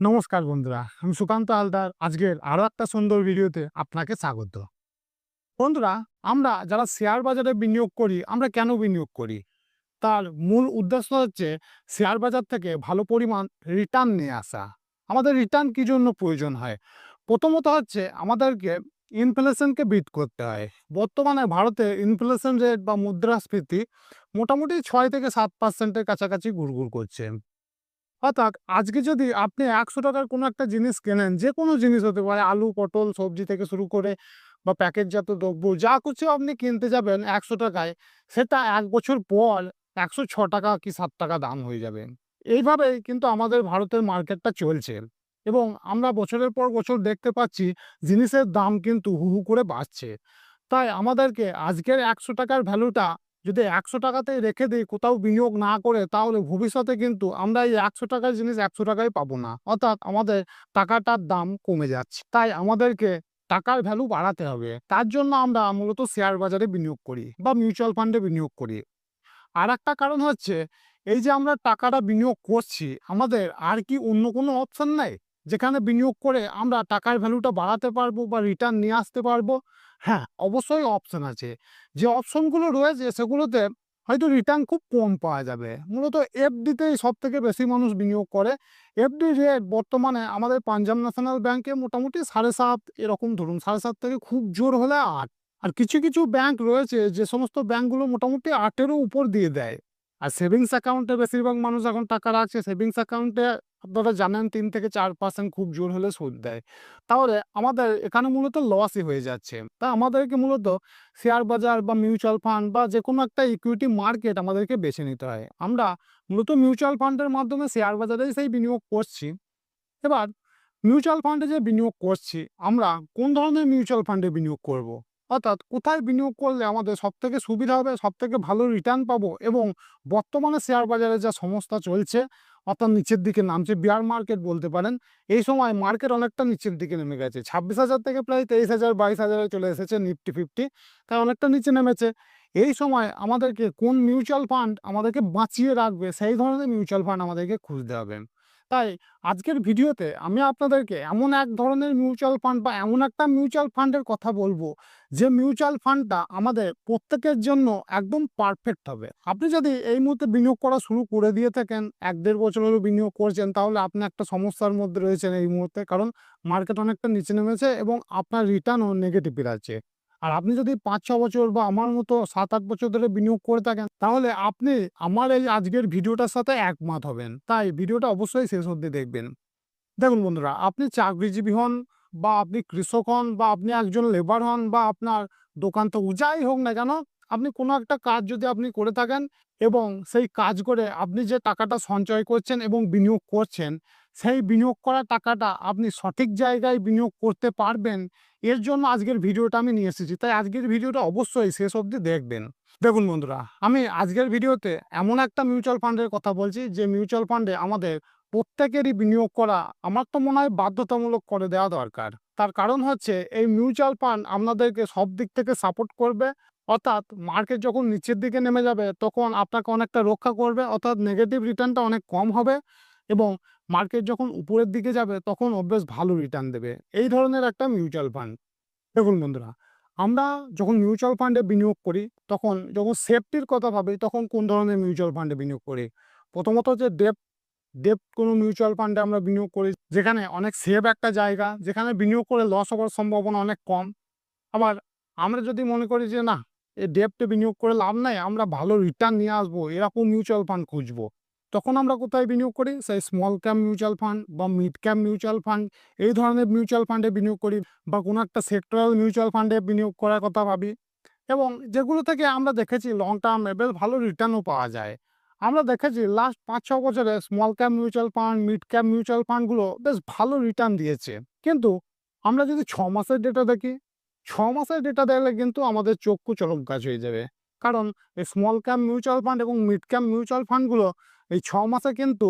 নমস্কার বন্ধুরা, আমি সুকান্ত হালদার। আজকের আরও একটা সুন্দর ভিডিওতে আপনাকে স্বাগত। বন্ধুরা, আমরা যারা শেয়ার বাজারে বিনিয়োগ করি, আমরা কেন বিনিয়োগ করি? তার মূল উদ্দেশ্য হচ্ছে শেয়ার বাজার থেকে ভালো পরিমাণ রিটার্ন নিয়ে আসা। আমাদের রিটার্ন কী জন্য প্রয়োজন হয়? প্রথমত হচ্ছে আমাদেরকে ইনফ্লেশনকে বিট করতে হয়। বর্তমানে ভারতে ইনফ্লেশন রেট বা মুদ্রাস্ফীতি মোটামুটি ছয় থেকে সাত পার্সেন্টের কাছাকাছি ঘুরঘুর করছে। অর্থাৎ আজকে যদি আপনি একশো টাকার কোনো একটা জিনিস কেনেন যে কোনো জিনিস হতে পারে, আলু, পটল, সবজি থেকে শুরু করে বা প্যাকেটজাত দ্রব্য, যা কিছু আপনি কিনতে যাবেন একশো টাকায়, সেটা এক বছর পর একশো ছ টাকা কি সাত টাকা দাম হয়ে যাবে। এইভাবেই কিন্তু আমাদের ভারতের মার্কেটটা চলছে এবং আমরা বছরের পর বছর দেখতে পাচ্ছি জিনিসের দাম কিন্তু হু হু করে বাড়ছে। তাই আমাদেরকে আজকের একশো টাকার ভ্যালুটা যদি একশো টাকাতে রেখে দিই, কোথাও বিনিয়োগ না করে, তাহলে ভবিষ্যতে কিন্তু আমরা এই একশো টাকার জিনিস একশো টাকায় পাবো না। অর্থাৎ আমাদের টাকাটার দাম কমে যাচ্ছে। তাই আমাদেরকে টাকার ভ্যালু বাড়াতে হবে। তার জন্য আমরা মূলত শেয়ার বাজারে বিনিয়োগ করি বা মিউচুয়াল ফান্ডে বিনিয়োগ করি। আর একটা কারণ হচ্ছে, এই যে আমরা টাকাটা বিনিয়োগ করছি, আমাদের আর কি অন্য কোনো অপশান নেই? যেখানে বিনিয়োগ করে আমরা টাকার ভ্যালুটা বাড়াতে পারব বা রিটার্ন নিয়ে আসতে পারব হ্যাঁ অবশ্যই অপশন আছে। যে অপশনগুলো রয়েছে, সেগুলোতে হয়তো রিটার্ন খুব কম পাওয়া যাবে। মূলত এফডিতেই সব থেকে বেশি মানুষ বিনিয়োগ করে। এফডি রেট বর্তমানে আমাদের পাঞ্জাব ন্যাশনাল ব্যাংকে মোটামুটি সাড়ে সাত এরকম, ধরুন সাড়ে সাত থেকে খুব জোর হলে আট। আর কিছু কিছু ব্যাংক রয়েছে, যে সমস্ত ব্যাংকগুলো মোটামুটি আটেরও উপর দিয়ে দেয়। আর সেভিংস অ্যাকাউন্টে বেশিরভাগ মানুষ এখন টাকা রাখছে সেভিংস অ্যাকাউন্টে আপনারা জানেন তিন থেকে চার পার্সেন্ট খুব জোর হলে সুদ দেয়। তাহলে আমাদের এখানে মূলত লসই হয়ে যাচ্ছে। তা আমাদেরকে মূলত শেয়ার বাজার বা মিউচুয়াল ফান্ড বা যে কোনো একটা ইকুইটি মার্কেট আমাদেরকে বেছে নিতে হয়। আমরা মূলত মিউচুয়াল ফান্ডের মাধ্যমে শেয়ার বাজারে সেই বিনিয়োগ করছি। এবার মিউচুয়াল ফান্ডে যে বিনিয়োগ করছি, আমরা কোন ধরনের মিউচুয়াল ফান্ডে বিনিয়োগ করব। অর্থাৎ কোথায় বিনিয়োগ করলে আমাদের সব থেকে সুবিধা হবে সব থেকে ভালো রিটার্ন পাবো এবং বর্তমানে শেয়ার বাজারে যা সমস্যা চলছে, অর্থাৎ নিচের দিকে নামছে বিয়ার মার্কেট বলতে পারেন, এই সময় মার্কেট অনেকটা নিচের দিকে নেমে গেছে। ছাব্বিশ হাজার থেকে প্রায় তেইশ হাজার, বাইশ হাজারে চলে এসেছে নিফটি ফিফটি তাই অনেকটা নিচে নেমেছে। এই সময় আমাদেরকে কোন মিউচুয়াল ফান্ড আমাদেরকে বাঁচিয়ে রাখবে, সেই ধরনের মিউচুয়াল ফান্ড আমাদেরকে খুঁজতে হবে। তাই আজকের ভিডিওতে আমি আপনাদেরকে এমন এক ধরনের মিউচুয়াল ফান্ড বা এমন একটা মিউচুয়াল ফান্ডের কথা বলব, যে মিউচুয়াল ফান্ডটা আমাদের প্রত্যেকের জন্য একদম পারফেক্ট হবে। আপনি যদি এই মুহূর্তে বিনিয়োগ করা শুরু করে দিয়ে থাকেন, এক দেড় বছরেরও বিনিয়োগ করছেন, তাহলে আপনি একটা সমস্যার মধ্যে রয়েছেন এই মুহূর্তে, কারণ মার্কেট অনেকটা নিচে নেমেছে এবং আপনার রিটার্নও নেগেটিভ আছে আর আপনি যদি পাঁচ, ছ বছর বা আমার মতো সাত, আট বছর ধরে বিনিয়োগ করে থাকেন, তাহলে আপনি আমার এই আজকের ভিডিওটার সাথে একমত হবেন। তাই ভিডিওটা অবশ্যই শেষ অবধি দেখবেন। দেখুন বন্ধুরা, আপনি চাকরিজীবী হন বা আপনি কৃষক হন বা আপনি একজন লেবার হন বা আপনার দোকান তো যাই হোক না কেন, আপনি কোনো একটা কাজ যদি আপনি করে থাকেন এবং সেই কাজ করে আপনি যে টাকাটা সঞ্চয় করছেন এবং বিনিয়োগ করছেন সেই বিনিয়োগ করা টাকাটা আপনি সঠিক জায়গায় বিনিয়োগ করতে পারবেন। এর জন্য আজকের ভিডিওটা আমি নিয়ে এসেছি। তাই আজকের ভিডিওটা অবশ্যই শেষ অবধি দেখবেন। দেখুন বন্ধুরা, আমি আজকের ভিডিওতে এমন একটা মিউচুয়াল ফান্ডের কথা বলছি, যে মিউচুয়াল ফান্ডে আমাদের প্রত্যেকেরই বিনিয়োগ করা আমার তো মনে হয় বাধ্যতামূলক করে দেওয়া দরকার। তার কারণ হচ্ছে, এই মিউচুয়াল ফান্ড আপনাদেরকে সব দিক থেকে সাপোর্ট করবে। অর্থাৎ মার্কেট যখন নিচের দিকে নেমে যাবে, তখন আপনাকে অনেকটা রক্ষা করবে। অর্থাৎ নেগেটিভ রিটার্নটা অনেক কম হবে এবং মার্কেট যখন উপরের দিকে যাবে, তখন অভ্যেস ভালো রিটার্ন দেবে। এই ধরনের একটা মিউচুয়াল ফান্ড দেখুন বন্ধুরা, আমরা যখন মিউচুয়াল ফান্ডে বিনিয়োগ করি, তখন যখন সেফটির কথা ভাবি, তখন কোন ধরনের মিউচুয়াল ফান্ডে বিনিয়োগ করি? প্রথমত যে ডেপ ডেপ কোনো মিউচুয়াল ফান্ডে আমরা বিনিয়োগ করি, যেখানে অনেক সেফ একটা জায়গা, যেখানে বিনিয়োগ করে লস হওয়ার সম্ভাবনা অনেক কম। আবার আমরা যদি মনে করি যে, না, এই ডেপটে বিনিয়োগ করে লাভ নাই, আমরা ভালো রিটার্ন নিয়ে আসব, এরকম মিউচুয়াল ফান্ড খুঁজবো। তখন আমরা কোথায় বিনিয়োগ করি? সেই স্মল ক্যাপ মিউচুয়াল ফান্ড বা মিড ক্যাপ মিউচুয়াল ফান্ড এই ধরনের মিউচুয়াল ফান্ডে বিনিয়োগ করি বা কোনো একটা সেক্টরাল মিউচুয়াল ফান্ডে বিনিয়োগ করার কথা ভাবি। এবং যেগুলো থেকে আমরা দেখেছি লং টার্মে বেশ ভালো রিটার্নও পাওয়া যায়। আমরা দেখেছি লাস্ট পাঁচ, ছ বছরে small cap mutual fund mid cap mutual ফান্ডগুলো বেশ ভালো রিটার্ন দিয়েছে। কিন্তু আমরা যদি ছ মাসের ডেটা দেখি, ছ মাসের ডেটা দেখলে কিন্তু আমাদের চক্ষু চলক গাছ হয়ে যাবে। কারণ এই স্মল ক্যাপ মিউচুয়াল ফান্ড এবং মিড ক্যাপ মিউচুয়াল ফান্ডগুলো এই ছ মাসে কিন্তু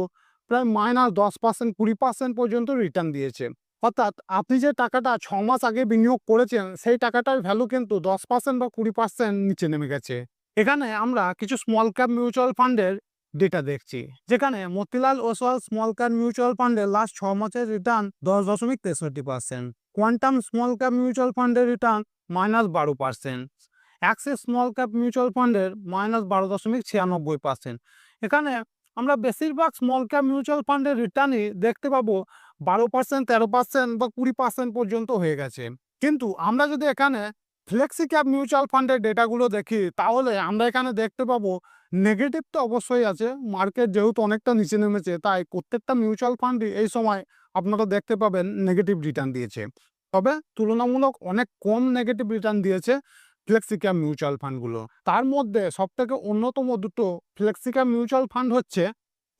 প্রায় মাইনাস দশ পার্সেন্ট, কুড়ি পার্সেন্ট পর্যন্ত রিটার্ন দিয়েছে। অর্থাৎ আপনি যে টাকাটা ছ মাস আগে বিনিয়োগ করেছেন, সেই টাকাটার ভ্যালু কিন্তু দশ পার্সেন্ট বা কুড়ি পার্সেন্ট নিচে নেমে গেছে। এখানে আমরা কিছু স্মল ক্যাপ মিউচুয়াল ফান্ডের ডেটা দেখছি। যেখানে Motilal Oswal small cap mutual ফান্ডের লাস্ট ছ মাসের রিটার্ন দশ দশমিক তেষট্টি percent. Quantum small cap mutual ফান্ডের রিটার্ন মাইনাস বারো percent. Axis small cap mutual ফান্ডের মাইনাস বারো দশমিক ছিয়ানব্বই পার্সেন্ট। এখানে আমরা বেশিরভাগ স্মল ক্যাপ মিউচুয়াল ফান্ডের রিটার্নই দেখতে পাবো বারো পার্সেন্ট তেরো পার্সেন্ট বা কুড়ি পার্সেন্ট পর্যন্ত হয়ে গেছে। কিন্তু আমরা যদি এখানে ফ্লেক্সি ক্যাপ মিউচুয়াল ফান্ডের ডেটাগুলো দেখি, তাহলে আমরা এখানে দেখতে পাবো নেগেটিভ তো অবশ্যই আছে মার্কেট যেহেতু অনেকটা নিচে নেমেছে, তাই প্রত্যেকটা মিউচুয়াল ফান্ডই এই সময় আপনারা দেখতে পাবেন নেগেটিভ রিটার্ন দিয়েছে। তবে তুলনামূলক অনেক কম নেগেটিভ রিটার্ন দিয়েছে ফ্লেক্সিক্যাপ মিউচুয়াল ফান্ডগুলো তার মধ্যে সবথেকে অন্যতম দুটো ফ্লেক্সিক্যাপ মিউচুয়াল ফান্ড হচ্ছে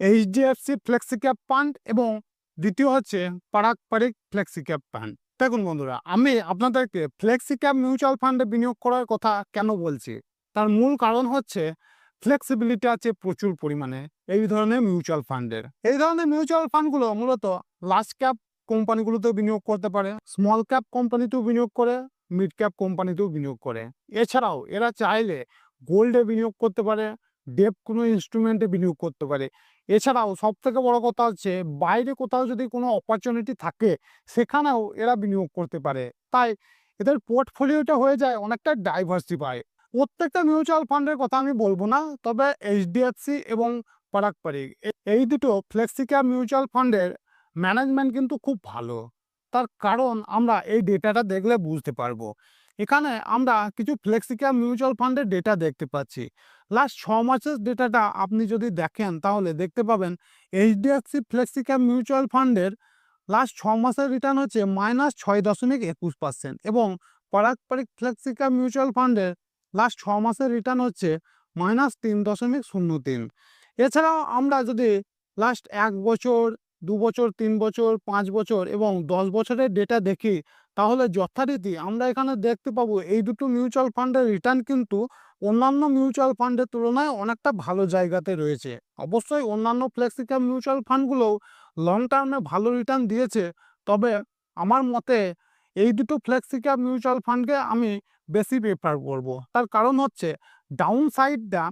এইচডিএফসি ফ্লেক্সিক্যাপ ফান্ড এবং দ্বিতীয় হচ্ছে পারাক পারিক ফ্লেক্সিক্যাপ ফান্ড দেখুন বন্ধুরা, আমি আপনাদেরকে ফ্লেক্সিক্যাপ মিউচুয়াল ফান্ডে বিনিয়োগ করার কথা কেন বলছি? তার মূল কারণ হচ্ছে ফ্লেক্সিবিলিটি আছে প্রচুর পরিমাণে এই ধরনের মিউচুয়াল ফান্ডের এই ধরনের মিউচুয়াল ফান্ডগুলো মূলত লার্জ ক্যাপ কোম্পানিগুলোতেও বিনিয়োগ করতে পারে স্মল ক্যাপ কোম্পানিতেও বিনিয়োগ করে মিড ক্যাপ কোম্পানিতেও বিনিয়োগ করে। এছাড়াও এরা চাইলে গোল্ডে বিনিয়োগ করতে পারে ডেপ কোনো ইনস্ট্রুমেন্টে বিনিয়োগ করতে পারে। এছাড়াও সব থেকে বড় কথা হচ্ছে বাইরে কোথাও যদি কোনো অপরচুনিটি থাকে, সেখানেও এরা বিনিয়োগ করতে পারে। তাই এদের পোর্টফোলিওটা হয়ে যায় অনেকটা ডাইভার্সিফাই প্রত্যেকটা মিউচুয়াল ফান্ডের কথা আমি বলব না, তবে এইচডিএফসি এবং পারাক পারিক এই দুটো ফ্লেক্সিক্যাপ মিউচুয়াল ফান্ডের ম্যানেজমেন্ট কিন্তু খুব ভালো। তার কারণ আমরা এই ডেটাটা দেখলে বুঝতে পারব। এখানে আমরা কিছু ফ্লেক্সিক্যাপ মিউচুয়াল ফান্ডের ডেটা দেখতে পাচ্ছি। লাস্ট ছ মাসের ডেটাটা আপনি যদি দেখেন তাহলে দেখতে পাবেন এইচডিএফসি ফ্লেক্সিক্যাপ মিউচুয়াল ফান্ডের লাস্ট ছ মাসের রিটার্ন হচ্ছে মাইনাস ছয় দশমিক একুশ পার্সেন্ট এবং পারাকপারিক ফ্লেক্সিক্যাপ মিউচুয়াল ফান্ডের লাস্ট ছ মাসের রিটার্ন হচ্ছে মাইনাস তিন দশমিক শূন্য তিন। এছাড়াও আমরা যদি লাস্ট এক বছর দু বছর, তিন বছর, পাঁচ বছর এবং দশ বছরের ডেটা দেখি, তাহলে যথারীতি আমরা এখানে দেখতে পাবো এই দুটো মিউচুয়াল ফান্ডের রিটার্ন কিন্তু অন্যান্য মিউচুয়াল ফান্ডের তুলনায় অনেকটা ভালো জায়গাতে রয়েছে। অবশ্যই অন্যান্য ফ্লেক্সিক্যাপ মিউচুয়াল ফান্ডগুলোও লং টার্মে ভালো রিটার্ন দিয়েছে, তবে আমার মতে এই দুটো ফ্লেক্সিক্যাপ মিউচুয়াল ফান্ডকে আমি বেশি প্রেফার করব। তার কারণ হচ্ছে ডাউন সাইডটা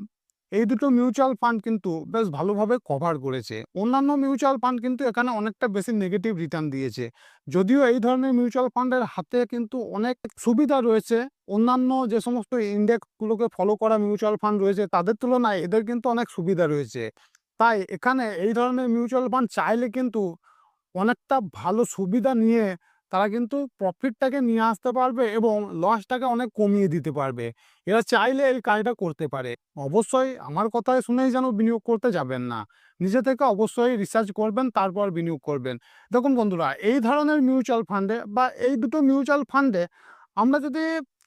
এই দুটো মিউচুয়াল ফান্ড কিন্তু বেশ ভালোভাবে কভার করেছে। অন্যান্য মিউচুয়াল ফান্ড কিন্তু এখানে অনেকটা বেশি নেগেটিভ রিটার্ন দিয়েছে। যদিও এই ধরনের মিউচুয়াল ফান্ডের হাতে কিন্তু অনেক সুবিধা রয়েছে। অন্যান্য যে সমস্ত ইন্ডেক্সগুলোকে ফলো করা মিউচুয়াল ফান্ড রয়েছে, তাদের তুলনায় এদের কিন্তু অনেক সুবিধা রয়েছে। তাই এখানে এই ধরনের মিউচুয়াল ফান্ড চাইলে কিন্তু অনেকটা ভালো সুবিধা নিয়ে তারা কিন্তু প্রফিটটাকে নিয়ে আসতে পারবে এবং লসটাকে অনেক কমিয়ে দিতে পারবে। এরা চাইলে এই কাজটা করতে পারে। অবশ্যই আমার কথায় শুনেই যেন বিনিয়োগ করতে যাবেন না। নিজে থেকে অবশ্যই রিসার্চ করবেন, তারপর বিনিয়োগ করবেন। দেখুন বন্ধুরা, এই ধরনের মিউচুয়াল ফান্ডে বা এই দুটো মিউচুয়াল ফান্ডে আমরা যদি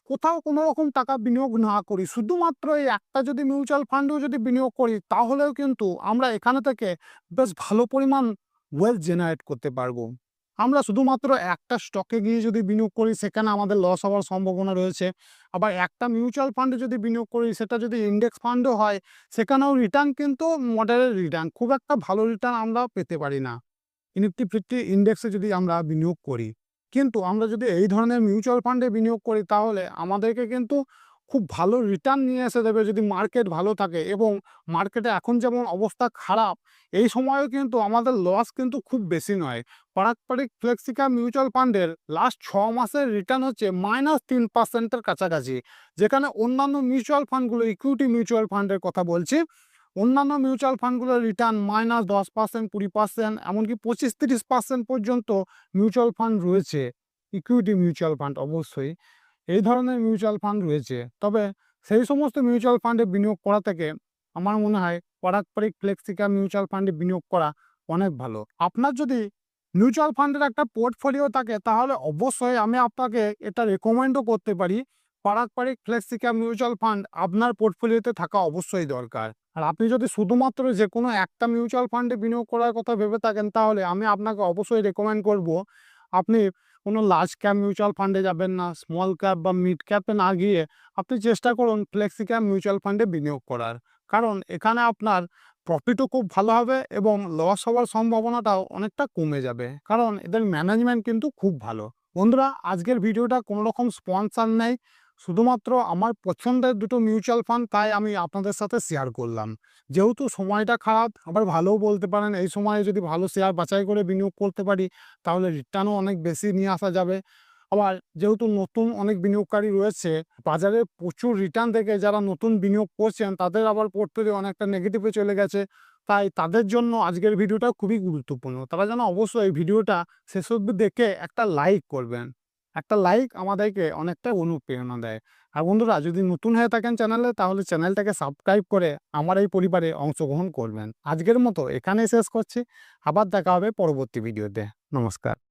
কোথাও কোনো রকম টাকা বিনিয়োগ না করি, শুধুমাত্র এই একটা যদি মিউচুয়াল ফান্ডেও যদি বিনিয়োগ করি, তাহলেও কিন্তু আমরা এখানে থেকে বেশ ভালো পরিমাণ ওয়েলথ জেনারেট করতে পারব। আমরা শুধুমাত্র একটা স্টকে গিয়ে যদি বিনিয়োগ করি, সেখানে আমাদের লস হওয়ার সম্ভাবনা রয়েছে। আবার একটা মিউচুয়াল ফান্ডে যদি বিনিয়োগ করি, সেটা যদি ইন্ডেক্স ফান্ডও হয়, সেখানেও রিটার্ন কিন্তু মডারেট রিটার্ন খুব একটা ভালো রিটার্ন আমরা পেতে পারি না। নিফটি ফিফটি ইন্ডেক্সে যদি আমরা বিনিয়োগ করি, কিন্তু আমরা যদি এই ধরনের মিউচুয়াল ফান্ডে বিনিয়োগ করি, তাহলে আমাদেরকে কিন্তু খুব ভালো রিটার্ন নিয়ে এসে দেবে যদি মার্কেট ভালো থাকে এবং মার্কেটে এখন যেমন অবস্থা খারাপ, এই সময়েও কিন্তু আমাদের লস কিন্তু খুব বেশি নয়। পারাকপারিক ফ্লেক্সিকা মিউচুয়াল ফান্ডের লাস্ট ছ মাসের রিটার্ন হচ্ছে মাইনাস তিন পার্সেন্টের কাছাকাছি, যেখানে অন্যান্য মিউচুয়াল ফান্ডগুলো ইকুইটি মিউচুয়াল ফান্ডের কথা বলছি, অন্যান্য মিউচুয়াল ফান্ডগুলোর রিটার্ন মাইনাস দশ পার্সেন্ট কুড়ি পার্সেন্ট এমনকি পঁচিশ, তিরিশ পার্সেন্ট পর্যন্ত মিউচুয়াল ফান্ড রয়েছে ইকুইটি মিউচুয়াল ফান্ড অবশ্যই। এই ধরনের মিউচুয়াল ফান্ড রয়েছে। তবে সেই সমস্ত মিউচুয়াল ফান্ডে বিনিয়োগ করা থেকে আমার মনে হয় পারাকপারিক ফ্লেক্সিকা মিউচুয়াল ফান্ডে বিনিয়োগ করা অনেক ভালো। আপনার যদি মিউচুয়াল ফান্ডের একটা পোর্টফোলিও থাকে, তাহলে অবশ্যই আমি আপনাকে এটা রেকমেন্ডও করতে পারি। পারাকপারিক ফ্লেক্সিকা মিউচুয়াল ফান্ড আপনার পোর্টফোলিওতে থাকা অবশ্যই দরকার। আর আপনি যদি শুধুমাত্র যে কোনো একটা মিউচুয়াল ফান্ডে বিনিয়োগ করার কথা ভেবে থাকেন, তাহলে আমি আপনাকে অবশ্যই রেকমেন্ড করব। আপনি কোনো লার্জ ক্যাপ মিউচুয়াল ফান্ডে যাবেন না স্মল ক্যাপ বা মিড ক্যাপে না গিয়ে আপনি চেষ্টা করুন ফ্লেক্সি ক্যাপ মিউচুয়াল ফান্ডে বিনিয়োগ করার। কারণ এখানে আপনার প্রফিটও খুব ভালো হবে এবং লস হওয়ার সম্ভাবনাটাও অনেকটা কমে যাবে। কারণ এদের ম্যানেজমেন্ট কিন্তু খুব ভালো। বন্ধুরা, আজকের ভিডিওটা কোনো রকম স্পন্সার নেই। শুধুমাত্র আমার পছন্দের দুটো মিউচুয়াল ফান্ড তাই আমি আপনাদের সাথে শেয়ার করলাম। যেহেতু সময়টা খারাপ, আবার ভালোও বলতে পারেন, এই সময়ে যদি ভালো শেয়ার বাছাই করে বিনিয়োগ করতে পারি, তাহলে রিটার্নও অনেক বেশি নিয়ে আসা যাবে। আবার যেহেতু নতুন অনেক বিনিয়োগকারী রয়েছে, বাজারে প্রচুর রিটার্ন থেকে যারা নতুন বিনিয়োগ করছেন, তাদের আবার পোর্টফোলিও অনেকটা নেগেটিভে চলে গেছে। তাই তাদের জন্য আজকের ভিডিওটা খুবই গুরুত্বপূর্ণ। তারা যেন অবশ্যই ভিডিওটা শেষ অবধি দেখে একটা লাইক করবেন। একটা লাইক আমাদেরকে অনেকটা অনুপ্রেরণা দেয়। আর বন্ধুরা, যদি নতুন হয়ে থাকেন চ্যানেলে তাহলে চ্যানেলটাকে সাবস্ক্রাইব করে আমার এই পরিবারে অংশগ্রহণ করবেন। আজকের মতো এখানেই শেষ করছি। আবার দেখা হবে পরবর্তী ভিডিওতে নমস্কার।